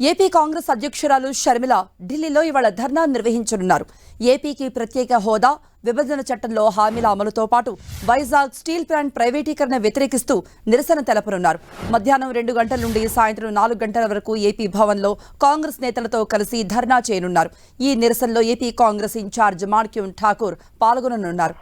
AP Congress అధ్యక్షురాలు షర్మిల ఢిల్లీలో ఇవాళ ధర్నా నిర్వహించనున్నారు. ఏపీకి ప్రత్యేక హోదా విభజన చట్టంలో హామీల అమలుతో పాటు వైజాగ్ స్టీల్ ప్లాంట్ ప్రైవేటీకరణ వ్యతిరేకిస్తూ నిరసన తెలపనున్నారు. మధ్యాహ్నం రెండు గంటల నుండి సాయంత్రం నాలుగు గంటల వరకు ఏపీ భవన్లో కాంగ్రెస్ నేతలతో కలిసి ధర్నా చేయనున్నారు. ఈ నిరసనలో ఏపీ కాంగ్రెస్ ఇన్ఛార్జ్ మాణిక్యం ఠాకూర్ పాల్గొననున్నారు.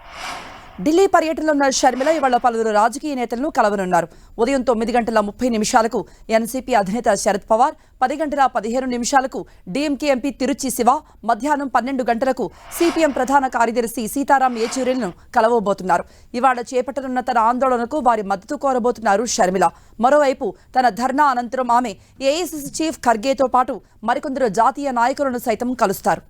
ఢిల్లీ పర్యటనలో ఉన్న షర్మిల ఇవాళ పలువురు రాజకీయ నేతలను కలవనున్నారు. ఉదయం తొమ్మిది గంటల ముప్పై నిమిషాలకు ఎన్సీపీ అధినేత శరద్ పవార్ పది గంటల పదిహేను నిమిషాలకు డీఎంకే ఎంపీ తిరుచి శివ మధ్యాహ్నం పన్నెండు గంటలకు సిపిఎం ప్రధాన కార్యదర్శి సీతారాం యేచూరిలను కలవబోతున్నారు. ఇవాళ చేపట్టనున్న తన ఆందోళనకు వారి మద్దతు కోరబోతున్నారు షర్మిల. మరోవైపు తన ధర్నా అనంతరం ఆమె ఏఐసిసి చీఫ్ ఖర్గేతో పాటు మరికొందరు జాతీయ నాయకులను సైతం కలుస్తారు.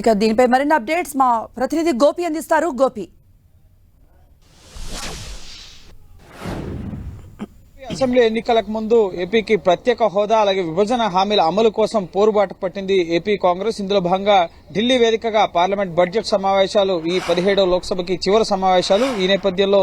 ఇక దీనిపై మరిన్ని అప్డేట్స్ మా ప్రతినిధి గోపి అందిస్తారు. గోపి. అసెంబ్లీ ఎన్నికలకు ముందు ఏపీకి ప్రత్యేక హోదా అలాగే విభజన హామీల అమలు కోసం పోరుబాటు పట్టింది ఏపీ కాంగ్రెస్. ఇందులో భాగంగా ఢిల్లీ వేదికగా పార్లమెంట్ బడ్జెట్ సమావేశాలు ఈ పదిహేడవ లోక్సభకి చివరి సమావేశాలు. ఈ నేపథ్యంలో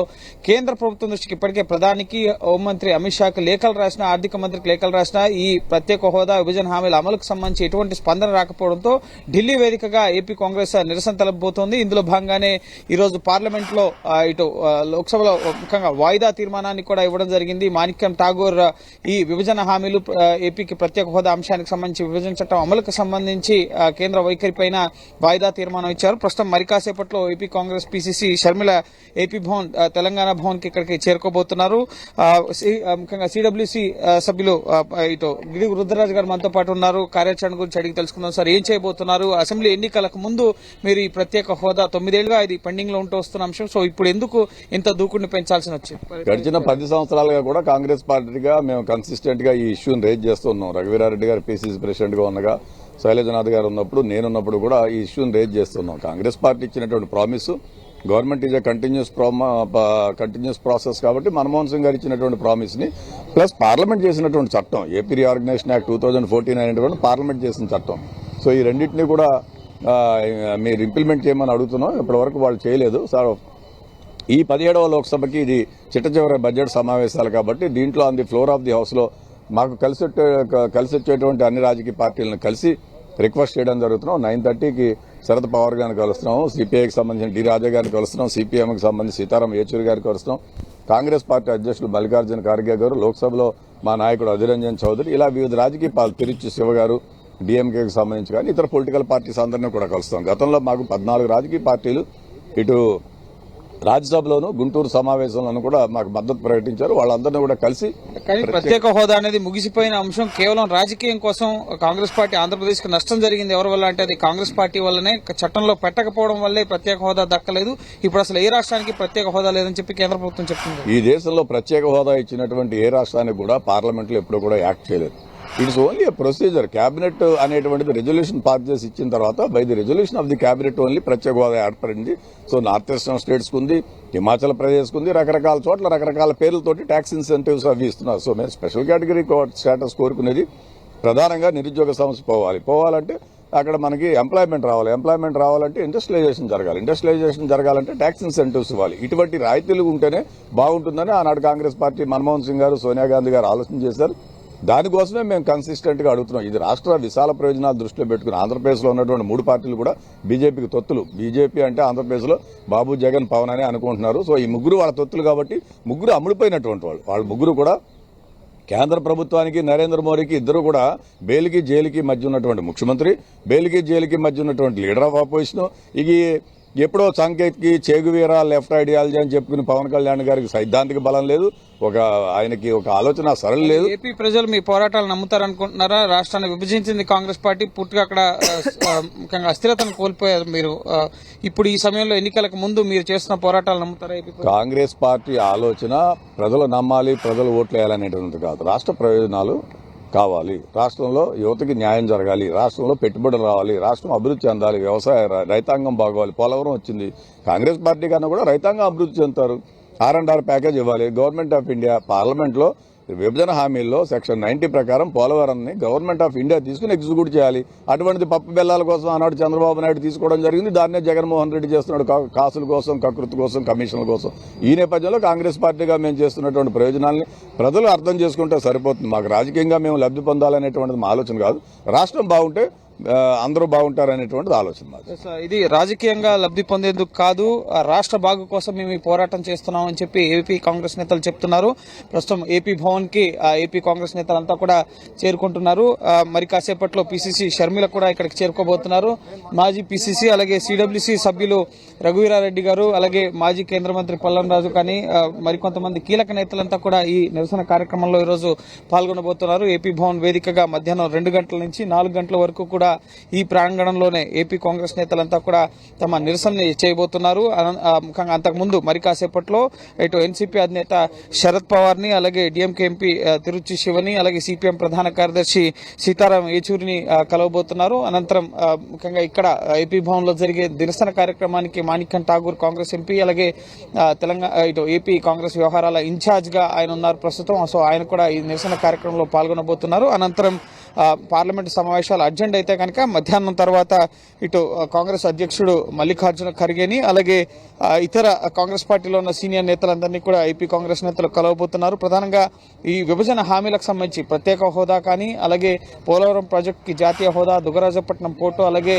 కేంద్ర ప్రభుత్వం దృష్టికి ఇప్పటికే ప్రధానికి హోంమంత్రి అమిత్ షాకు లేఖలు రాసిన ఆర్థిక మంత్రికి లేఖలు రాసిన ఈ ప్రత్యేక హోదా విభజన హామీల అమలుకు సంబంధించి ఎటువంటి స్పందన రాకపోవడంతో ఢిల్లీ వేదికగా ఏపీ కాంగ్రెస్ నిరసన తలపబోతోంది. ఇందులో భాగంగానే ఈరోజు పార్లమెంట్లో ఇటు లోక్సభలో ముఖ్యంగా వాయిదా తీర్మానాన్ని కూడా ఇవ్వడం జరిగింది. మాణిక్య ఠాగూర్ ఈ విభజన హామీలు ఏపీకి ప్రత్యేక హోదా అంశానికి సంబంధించి విభజన చట్టం అమలుకు సంబంధించి కేంద్ర వైఖరి పైన వాయిదా తీర్మానం ఇచ్చారు. ప్రస్తుతం మరి కాసేపట్లో AP Congress PCC Sharmila AP Bhavan Telangana భవన్కి ఇక్కడికి చేరుకోబోతున్నారు. సి- ముఖ్యంగా సిడబ్ల్యూసి సభ్యులు ఇటు గిరి రుద్రరాజు గారు మనతో పాటు ఉన్నారు. కార్యాచరణ గురించి అడిగి తెలుసుకుందాం సార్. ఏం చేయబోతున్నారు? అసెంబ్లీ ఎన్నికలకు ముందు మీరు ఈ ప్రత్యేక హోదా తొమ్మిదేళ్ళుగా ఇది పెండింగ్లో ఉంటూ వస్తున్న అంశం. సో ఇప్పుడు ఎందుకు ఇంత దూకుడిని పెంచాల్సి వచ్చింది? గడిచిన పది సంవత్సరాలుగా కూడా కాంగ్రెస్ పార్టీగా మేము కన్సిస్టెంట్గా ఈ ఇష్యూని రేజ్ చేస్తున్నాం. రఘువీరారెడ్డి గారు పీసీసీ ప్రెసిడెంట్గా ఉండగా శైలజనాథ్ గారు ఉన్నప్పుడు నేనున్నప్పుడు కూడా ఈ ఇష్యూని రేజ్ చేస్తున్నాం. కాంగ్రెస్ పార్టీ ఇచ్చినటువంటి promise government is a continuous continuous process కాబట్టి మన్మోహన్ సింగ్ గారు ఇచ్చినటువంటి ప్రామిస్ని ప్లస్ పార్లమెంట్ చేసినటువంటి చట్టం AP reorganisation act two thousand fourteen అనేటువంటి పార్లమెంట్ చేసిన చట్టం. సో ఈ రెండింటినీ కూడా మీరు ఇంప్లిమెంట్ చేయమని అడుగుతున్నాం. ఇప్పటివరకు వాళ్ళు చేయలేదు. సార్ ఈ పదిహేడవ లోక్సభకి ఇది చిట్ట చివరి బడ్జెట్ సమావేశాలు కాబట్టి దీంట్లో అంది ఫ్లోర్ ఆఫ్ ది హౌస్లో మాకు కలిసి కలిసి వచ్చేటువంటి అన్ని రాజకీయ పార్టీలను కలిసి రిక్వెస్ట్ చేయడం జరుగుతున్నాం. నైన్ థర్టీకి శరద్ పవార్ గారిని కలుస్తున్నాం. సిపిఐకి సంబంధించిన డి రాజా గారిని కలుస్తున్నాం. సిపిఎంకి సంబంధించి సీతారాం యేచూరి గారిని కలుస్తున్నాం. కాంగ్రెస్ పార్టీ అధ్యక్షులు మల్లికార్జున ఖార్గే గారు లోక్సభలో మా నాయకుడు అధిరంజన్ చౌదరి ఇలా వివిధ రాజకీయ తిరుచి శివ గారు డిఎంకేకి సంబంధించి కానీ ఇతర పొలిటికల్ పార్టీస్ అందరినీ కూడా కలుస్తాం. గతంలో మాకు పద్నాలుగు రాజకీయ పార్టీలు ఇటు రాజ్యసభలోను గుంటూరు సమావేశంలోనూ కూడా మాకు మద్దతు ప్రకటించారు. వాళ్ళందరినీ కూడా కలిసి ప్రత్యేక హోదా అనేది ముగిసిపోయిన అంశం కేవలం రాజకీయం కోసం కాంగ్రెస్ పార్టీ ఆంధ్రప్రదేశ్కు నష్టం జరిగింది ఎవరి వల్ల అంటే అది కాంగ్రెస్ పార్టీ వల్లనే చట్టంలో పెట్టకపోవడం వల్లే ప్రత్యేక హోదా దక్కలేదు. ఇప్పుడు అసలు ఏ రాష్ట్రానికి ప్రత్యేక హోదా లేదని చెప్పి కేంద్ర ప్రభుత్వం చెప్తుంది. ఈ దేశంలో ప్రత్యేక హోదా ఇచ్చినటువంటి ఏ రాష్ట్రానికి కూడా పార్లమెంట్లో ఎప్పుడూ కూడా యాక్ట్ చేయలేదు. ఇట్స్ ఓన్లీ ప్రొసీజర్ కేబినెట్ అనేటువంటిది రెజల్యూషన్ పాస్ చేసి ఇచ్చిన తర్వాత by the resolution of the cabinet only ప్రత్యేక హోదా ఏర్పడింది. సో నార్త్ ఈస్టర్న్ స్టేట్స్ ఉంది హిమాచల్ ప్రదేశ్ ఉంది రకరకాల చోట్ల రకరకాల పేర్లతోటి ట్యాక్స్ ఇన్సెంటివ్స్ అవి ఇస్తున్నారు. సో మేము స్పెషల్ కేటగిరీ స్టేటస్ కోరుకునేది ప్రధానంగా నిరుద్యోగ సమస్య పోవాలి. పోవాలంటే అక్కడ మనకి ఎంప్లాయ్మెంట్ రావాలి. ఎంప్లాయ్మెంట్ రావాలంటే ఇండస్ట్రియలైజేషన్ జరగాలి. ఇండస్ట్రియలైజేషన్ జరగాలంటే ట్యాక్స్ ఇన్సెంటివ్స్ ఇవ్వాలి. ఇటువంటి రాయితీలు ఉంటేనే బాగుంటుందని ఆనాడు కాంగ్రెస్ పార్టీ మన్మోహన్ సింగ్ గారు సోనియా గాంధీ గారు ఆలోచన చేశారు. దానికోసమే మేము కన్సిస్టెంట్గా అడుగుతున్నాం. ఇది రాష్ట్ర విశాల ప్రయోజనాలు దృష్టిలో పెట్టుకుని ఆంధ్రప్రదేశ్లో ఉన్నటువంటి మూడు పార్టీలు కూడా బీజేపీకి తొత్తులు. బీజేపీ అంటే ఆంధ్రప్రదేశ్లో బాబు జగన్ పవన్ అని అనుకుంటున్నారు. సో ఈ ముగ్గురు వాళ్ళ తొత్తులు కాబట్టి ముగ్గురు అమ్ముడిపోయినటువంటి వాళ్ళు. వాళ్ళ ముగ్గురు కూడా కేంద్ర ప్రభుత్వానికి నరేంద్ర మోడీకి ఇద్దరు కూడా బెయిల్కి జైలుకి మధ్య ఉన్నటువంటి ముఖ్యమంత్రి బెయిల్కి జైలుకి మధ్య ఉన్నటువంటి లీడర్ ఆఫ్ ఆపోజిషన్. ఇది ఎప్పుడో సంకేత్కి చేగువీరా లెఫ్ట్ ఐడియాలజీ అని చెప్పుకుని పవన్ కళ్యాణ్ గారికి సైద్ధాంతిక బలం లేదు. ఒక ఆయనకి ఒక ఆలోచన సరళ లేదు. ఏపీ ప్రజలు మీ పోరాటాలు నమ్ముతారనుకుంటున్నారా? రాష్ట్రాన్ని విభజించింది కాంగ్రెస్ పార్టీ పూర్తిగా అక్కడ ముఖ్యంగా అస్థిరతను కోల్పోయారు మీరు. ఇప్పుడు ఈ సమయంలో ఎన్నికలకు ముందు మీరు చేస్తున్న పోరాటాలు నమ్ముతారా? కాంగ్రెస్ పార్టీ ఆలోచన ప్రజలు నమ్మాలి ప్రజలు ఓట్లు వేయాలనేటువంటిది కాదు. రాష్ట్ర ప్రయోజనాలు కావాలి. రాష్ట్రంలో యువతకి న్యాయం జరగాలి. రాష్ట్రంలో పెట్టుబడులు రావాలి. రాష్ట్రం అభివృద్ధి చెందాలి. వ్యవసాయ రైతాంగం బాగోవాలి. పోలవరం వచ్చింది. కాంగ్రెస్ పార్టీ కన్నా కూడా రైతాంగం అభివృద్ధి చెందుతారు. ఆర్ అండ్ ఆర్ ప్యాకేజ్ ఇవ్వాలి. గవర్నమెంట్ ఆఫ్ ఇండియా పార్లమెంట్లో విభజన హామీల్లో సెక్షన్ నైన్టీ ప్రకారం పోలవరంని గవర్నమెంట్ ఆఫ్ ఇండియా తీసుకుని ఎగ్జిక్యూట్ చేయాలి. అటువంటిది పప్పు బెల్లాల కోసం ఆనాడు చంద్రబాబు నాయుడు తీసుకోవడం జరిగింది. దాన్నే జగన్మోహన్ రెడ్డి చేస్తున్నాడు. కాసుల కోసం కకృతి కోసం కమిషన్ల కోసం. ఈ నేపథ్యంలో కాంగ్రెస్ పార్టీగా మేము చేస్తున్నటువంటి ప్రయోజనాల్ని ప్రజలు అర్థం చేసుకుంటే సరిపోతుంది. మాకు రాజకీయంగా మేము లబ్ధి పొందాలనేటువంటిది మా ఆలోచన కాదు. రాష్ట్రం బాగుంటే అందరూ అందరూ బాగుంటారనేటువంటిది ఆలోచన మాది. ఇది రాజకీయంగా లబ్ధి పొందేందుకు కాదు రాష్ట్ర బాగు కోసం మేము ఈ పోరాటం చేస్తున్నాం అని చెప్పి ఏపీ కాంగ్రెస్ నేతలు చెప్తున్నారు. ప్రస్తుతం ఏపీ భవన్కి ఏపీ కాంగ్రెస్ నేతలంతా కూడా చేరుకుంటున్నారు. మరి కాసేపట్లో పిసిసి షర్మిల కూడా ఇక్కడికి చేరుకోబోతున్నారు. మాజీ పిసిసి అలాగే సిడబ్ల్యూసి సభ్యులు రఘువీరారెడ్డి గారు అలాగే మాజీ కేంద్ర మంత్రి పల్లం రాజు కానీ మరికొంతమంది కీలక నేతలంతా కూడా ఈ నిరసన కార్యక్రమంలో ఈరోజు పాల్గొనబోతున్నారు. ఏపీ భవన్ వేదికగా మధ్యాహ్నం రెండు గంటల నుంచి నాలుగు గంటల వరకు కూడా ఈ ప్రాంగణంలోనే ఏపీ కాంగ్రెస్ నేతలంతా కూడా తమ నిరసన చేయబోతున్నారు. అన- ముఖ్యంగా అంతకుముందు మరి కాసేపట్లో ఇటు ఎన్సీపీ అధినేత శరద్ పవార్ని అలాగే డిఎంకే ఎంపీ తిరుచి శివని అలాగే సిపిఎం ప్రధాన కార్యదర్శి సీతారాం ఏచూరిని కలవబోతున్నారు. అనంతరం ముఖ్యంగా ఇక్కడ ఏపీ భవన్లో జరిగే నిరసన కార్యక్రమానికి మాణిక్యం ఠాగూర్ కాంగ్రెస్ ఎంపీ అలాగే తెలంగాణ ఇటు ఏపీ కాంగ్రెస్ వ్యవహారాల ఇన్ఛార్జ్గా ఆయన ఉన్నారు ప్రస్తుతం. సో ఆయన కూడా ఈ నిరసన కార్యక్రమంలో పాల్గొనబోతున్నారు. అనంతరం పార్లమెంటు సమావేశాలు అర్జెంట్ అయితే కనుక మధ్యాహ్నం తర్వాత ఇటు కాంగ్రెస్ అధ్యక్షుడు మల్లికార్జున ఖర్గేని అలాగే ఇతర కాంగ్రెస్ పార్టీలో ఉన్న సీనియర్ నేతలందరినీ కూడా ఏపీ కాంగ్రెస్ నేతలు కలవబోతున్నారు. ప్రధానంగా ఈ విభజన హామీలకు సంబంధించి ప్రత్యేక హోదా కానీ అలాగే పోలవరం ప్రాజెక్టుకి జాతీయ హోదా దుగరాజపట్నం పోర్టు అలాగే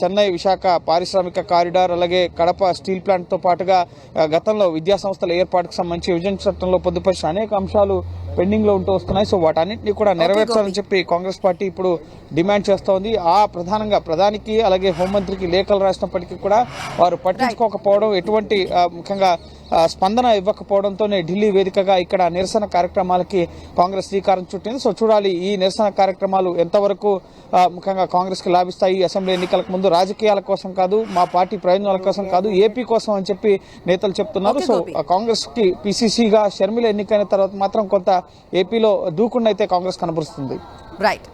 చెన్నై విశాఖ పారిశ్రామిక కారిడార్ అలాగే కడప స్టీల్ ప్లాంట్తో పాటుగా గతంలో విద్యా సంస్థల ఏర్పాటుకు సంబంధించి విభజన చట్టంలో పొందుపరిచిన అనేక అంశాలు పెండింగ్లో ఉంటూ వస్తున్నాయి. సో వాటన్నింటినీ కూడా నెరవేర్చాలని చెప్పి కాంగ్రెస్ పార్టీ ఇప్పుడు డిమాండ్ చేస్తోంది ఆ ప్రధానంగా ప్రధానికి అలాగే హోంమంత్రికి లేఖలు రాసినప్పటికీ కూడా వారు పట్టించుకోకపోవడం ఎటువంటి ముఖ్యంగా స్పందన ఇవ్వకపోవడంతోనే ఢిల్లీ వేదికగా ఇక్కడ నిరసన కార్యక్రమాలకి కాంగ్రెస్ శ్రీకారం చుట్టింది. సో చూడాలి ఈ నిరసన కార్యక్రమాలు ఎంతవరకు ముఖ్యంగా కాంగ్రెస్కి లాభిస్తాయి ఈ అసెంబ్లీ ఎన్నికలకు ముందు రాజకీయాల కోసం కాదు మా పార్టీ ప్రయోజనాల కోసం కాదు ఏపీ కోసం అని చెప్పి నేతలు చెప్తున్నారు. సో గోపి. ఆ కాంగ్రెస్కి పిసిసిగా షర్మిల ఎన్నికైన తర్వాత మాత్రం కొంత ఏపీలో దూకుండా అయితే కాంగ్రెస్ కనబరుస్తుంది. రైట్